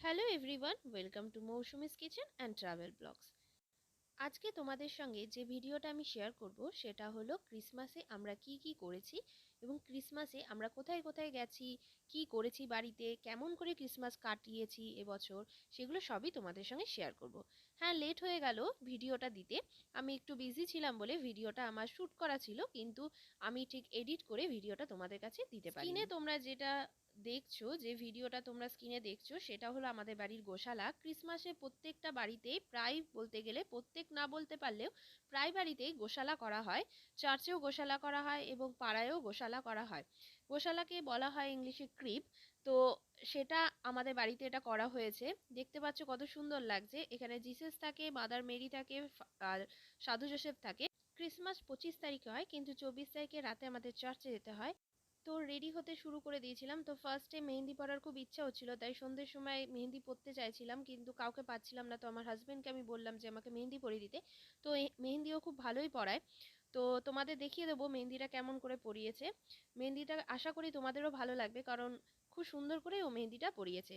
Hello everyone welcome to Mousumi's kitchen and travel blogs আজকে তোমাদের সঙ্গে যে ভিডিওটা আমি শেয়ার করব, সেটা হলো ক্রিসমাসে আমরা কি কি করেছি এবং ক্রিসমাসে আমরা কোথায় কোথায় গেছি, কি করেছি বাড়িতে, কেমন করে ক্রিসমাস কাটিয়েছি এবছর, সেগুলো সবই তোমাদের সঙ্গে শেয়ার করব। হ্যাঁ লেট হয়ে গেল ভিডিওটা দিতে। আমি একটু বিজি ছিলাম বলে ভিডিওটা আমার শ্যুট করা ছিল, কিন্তু আমি ঠিক এডিট করে ভিডিওটা তোমাদের কাছে দিতে পারি তোমরা যেটা দেখছ, যে ভিডিওটা তোমরা স্ক্রিনে দেখছ, সেটা হলো আমাদের বাড়ির গোশালা। ক্রিসমাসে প্রত্যেকটা বাড়িতেই প্রায় বলতে গেলে, প্রত্যেক না বলতে পারলেও প্রায় বাড়িতেই গোশালা করা হয়। চার্চেও গোশালা করা হয় এবং পাড়ায়ও গোশালা করা হয়। গোশালাকে বলা হয় ইংলিশে ক্রিপ তো সেটা আমাদের বাড়িতে এটা করা হয়েছে। দেখতে পাচ্ছ কত সুন্দর লাগছে। এখানে জিসেস থাকে মাদার মেরি থাকে আর সাধু জোসেফ থাকে। ক্রিসমাস পঁচিশ তারিখে হয়, কিন্তু চব্বিশ তারিখে রাতে আমাদের চার্চে যেতে হয়। তো রেডি হতে শুরু করে দিয়েছিলাম। তো ফার্স্টে মেহেন্দি পরার খুব ইচ্ছা হচ্ছিল, তাই সন্ধ্যের সময় মেহেন্দি পরতে চাইছিলাম, কিন্তু কাউকে পাচ্ছিলাম না। তো আমার হাজব্যান্ডকে আমি বললাম যে, আমাকে মেহেন্দি পরিয়ে দিতে। তো মেহেন্দিও খুব ভালোই পরায়। তো তোমাদের দেখিয়ে দেবো মেহেন্দিটা কেমন করে পরিয়েছে। মেহেন্দিটা আশা করি তোমাদেরও ভালো লাগবে, কারণ খুব সুন্দর করে ও মেহেন্দিটা পরিয়েছে।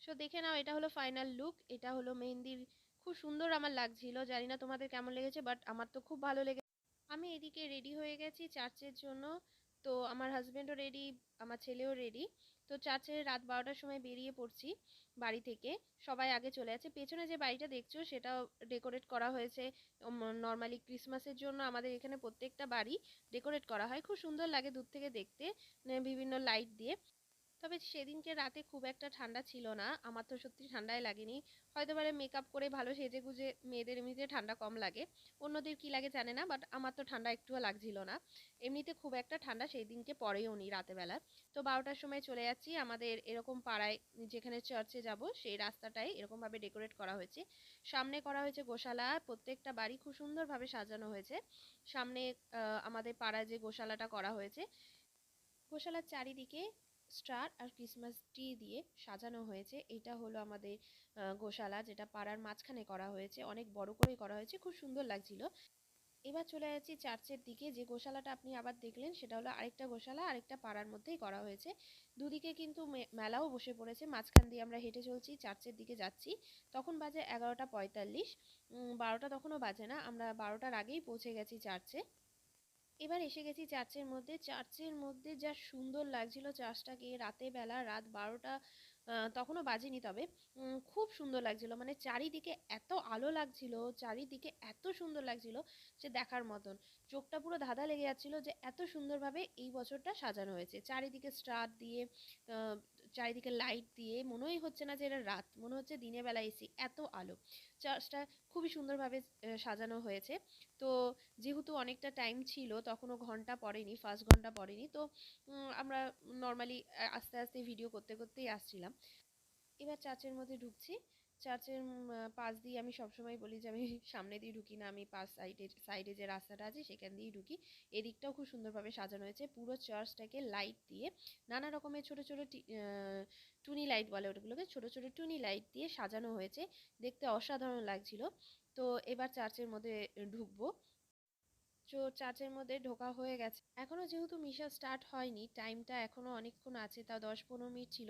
সো দেখে নাও, এটা হলো ফাইনাল লুক এটা হলো মেহেন্দির খুব সুন্দর আমার লাগছিল। জানি না তোমাদের কেমন লেগেছে বাট আমার তো খুব ভালো লেগেছে আমি এদিকে রেডি হয়ে গেছি চার্চের জন্য। তো আমার হাজব্যান্ডও রেডি আমার ছেলেও রেডি তো চার্চে রাত বারোটার সময় বেরিয়ে পড়ছি বাড়ি থেকে। সবাই আগে চলে যাচ্ছে। পেছনে যে বাড়িটা দেখছ, সেটাও ডেকোরেট করা হয়েছে। নর্মালি ক্রিসমাসের জন্য আমাদের এখানে প্রত্যেকটা বাড়ি ডেকোরেট করা হয়। খুব সুন্দর লাগে দূর থেকে দেখতে, বিভিন্ন লাইট দিয়ে। তবে সেদিনকে রাতে খুব একটা ঠান্ডা ছিল না। আমার তো সত্যি ঠান্ডাই লাগেনি। হয়তো পারে মেকআপ করে ভালো সেজে গুজে মেয়েদের এমনিতে ঠান্ডা কম লাগে। অন্যদের কি লাগে জানে না বাট আমার তো ঠান্ডা একটুও লাগছিল না। এমনিতে খুব একটা ঠান্ডা সেই দিনকে পরেও নি রাতেবেলা। তো বারোটার সময় চলে যাচ্ছি। আমাদের এরকম পাড়ায় যেখানে চার্চে যাব, সেই রাস্তাটাই এরকমভাবে ডেকোরেট করা হয়েছে। সামনে করা হয়েছে গোশালা। প্রত্যেকটা বাড়ি খুব সুন্দরভাবে সাজানো হয়েছে। সামনে আমাদের পাড়ায় যে গোশালাটা করা হয়েছে। গোশালার চারিদিকে স্টার আর ক্রিসমাস ট্রি দিয়ে সাজানো হয়েছে। এটা হলো আমাদের গোশালা, যেটা পাড়ার মাঝখানে করা হয়েছে। অনেক বড় করেই করা হয়েছে, খুব সুন্দর লাগছিল। এবার চলে যাচ্ছি চার্চের দিকে। যে গোশালাটা আপনি আবার দেখলেন, সেটা হলো আরেকটা গোশালা, আরেকটা পাড়ার মধ্যেই করা হয়েছে। দুদিকে কিন্তু মেলাও বসে পড়েছে। মাঝখান দিয়ে আমরা হেঁটে চলছি, চার্চের দিকে যাচ্ছি। তখন বাজে এগারোটা পঁয়তাল্লিশ। বারোটা তখনও বাজে না। আমরা বারোটার আগেই পৌঁছে গেছি চার্চে। এবার এসে গেছি চার্চের মধ্যে। চার্চের মধ্যে যা সুন্দর লাগছিল চার্চটাকে রাতে বেলা, রাত বারোটা তখনও বাজেনি তবে। খুব সুন্দর লাগছিল। মানে চারিদিকে এত আলো লাগছিল, চারিদিকে এত সুন্দর লাগছিল যে দেখার মতন। চোখটা পুরো ধাঁধা লেগে যাচ্ছিল যে এত সুন্দরভাবে এই বছরটা সাজানো হয়েছে। চারিদিকে স্টার দিয়ে চারিদিকে লাইট দিয়ে মনেই হচ্ছে না যে এটা রাত, মনে হচ্ছে দিনের বেলা এসি এত আলো। চার্চটা খুবই সুন্দরভাবে সাজানো হয়েছে। তো যেহেতু অনেকটা টাইম ছিল, তখনও ঘণ্টা পড়েনি ফার্স্ট ঘণ্টা পড়েনি। তো আমরা নর্মালি আস্তে আস্তে ভিডিও করতে করতেই আসছিলাম। এবার চার্চের মধ্যে ঢুকছি। চার্চের পাশ দিয়ে আমি সবসময় বলি যে, আমি সামনে দিয়ে ঢুকি না, আমি পাশ সাইডে সাইডে যে রাস্তাটা আছে, সেখান দিয়েই ঢুকি। এদিকটাও খুব সুন্দরভাবে সাজানো হয়েছে। পুরো চার্চটাকে লাইট দিয়ে নানা রকমের ছোটো ছোটো টুনি লাইট বলে ওগুলোকে ছোটো ছোটো টুনি লাইট দিয়ে সাজানো হয়েছে। দেখতে অসাধারণ লাগছিল। তো এবার চার্চের মধ্যে ঢুকবো। তো চার্চের মধ্যে ঢোকা হয়ে গেছে। এখনও যেহেতু মিশা স্টার্ট হয়নি টাইমটা এখনও অনেকক্ষণ আছে, তাও দশ পনেরো মিনিট ছিল।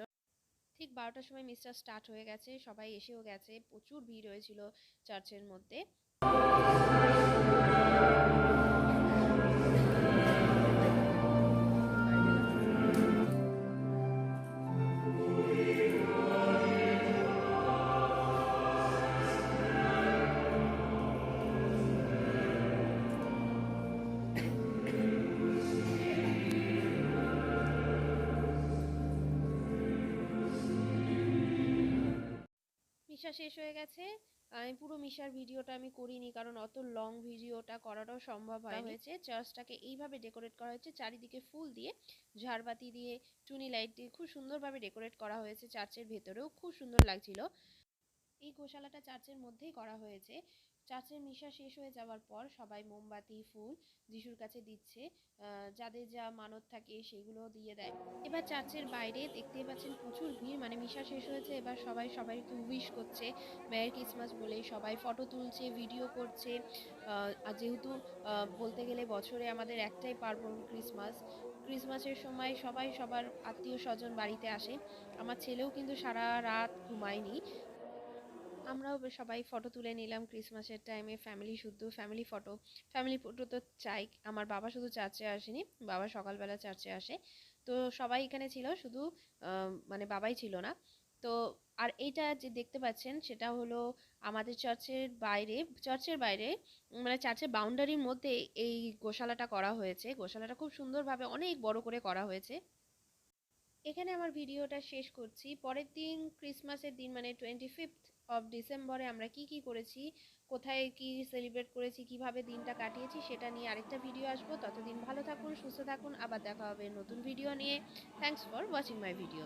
ঠিক বারোটার সময় মিস্টার স্টার্ট হয়ে গেছে, সবাই এসেও গেছে, প্রচুর ভিড় হয়েছিল চার্চের মধ্যে। শেষ হয়ে গেছে। আমি পুরো মিশার ভিডিওটা আমি করিনি কারণ অত লং ভিডিওটা করাটাও সম্ভব হয় হয়েছে চার্চটাকে এইভাবে ডেকোরেট করা হয়েছে চারিদিকে ফুল দিয়ে ঝাড়বাতি দিয়ে টুনি লাইট দিয়ে খুব সুন্দরভাবে ডেকোরেট করা হয়েছে চার্চের ভেতরেও। খুব সুন্দর লাগছিল। এই গোশালাটা চার্চের মধ্যেই করা হয়েছে। চার্চের মিশা শেষ হয়ে যাওয়ার পর সবাই মোমবাতি, ফুল যিশুর কাছে দিচ্ছে যাদের যা মানত থাকে সেগুলো দিয়ে দেয়। এবার চার্চের বাইরে দেখতেই পাচ্ছেন প্রচুর ভিড় মানে মিশা শেষ হয়েছে, এবার সবাই সবাইকে উইশ করছে মেয়ের ক্রিসমাস বলে সবাই ফটো তুলছে ভিডিও করছে। আর যেহেতু বলতে গেলে বছরে আমাদের একটাই পার্বণ ক্রিসমাস ক্রিসমাসের সময় সবাই সবার আত্মীয় স্বজন বাড়িতে আসে। আমার ছেলেও কিন্তু সারা রাত ঘুমায়নি। আমরাও সবাই ফটো তুলে নিলাম ক্রিসমাসের টাইমে ফ্যামিলি শুদ্ধ ফ্যামিলি ফটো ফ্যামিলি ফটো তো চাই। আমার বাবা শুধু চার্চে আসেনি, বাবা সকালবেলা চার্চে আসে। তো সবাই এখানে ছিল, শুধু মানে বাবাই ছিল না। তো আর এইটা যে দেখতে পাচ্ছেন, সেটা হলো আমাদের চার্চের বাইরে চার্চের বাইরে মানে চার্চের বাউন্ডারির মধ্যে এই গোশালাটা করা হয়েছে। গোশালাটা খুব সুন্দরভাবে অনেক বড় করে করা হয়েছে। এখানে আমার ভিডিওটা শেষ করছি। পরের দিন ক্রিসমাসের দিন মানে টোয়েন্টি ফিফথ অফ ডিসেম্বরে আমরা কি কি করেছি, কোথায় কি সেলিব্রেট করেছি, কীভাবে দিনটা কাটিয়েছি সেটা নিয়ে আরেকটা ভিডিও আসব। ততদিন ভালো থাকুন, সুস্থ থাকুন, আবার দেখা হবে নতুন ভিডিও নিয়ে। Thanks for watching my video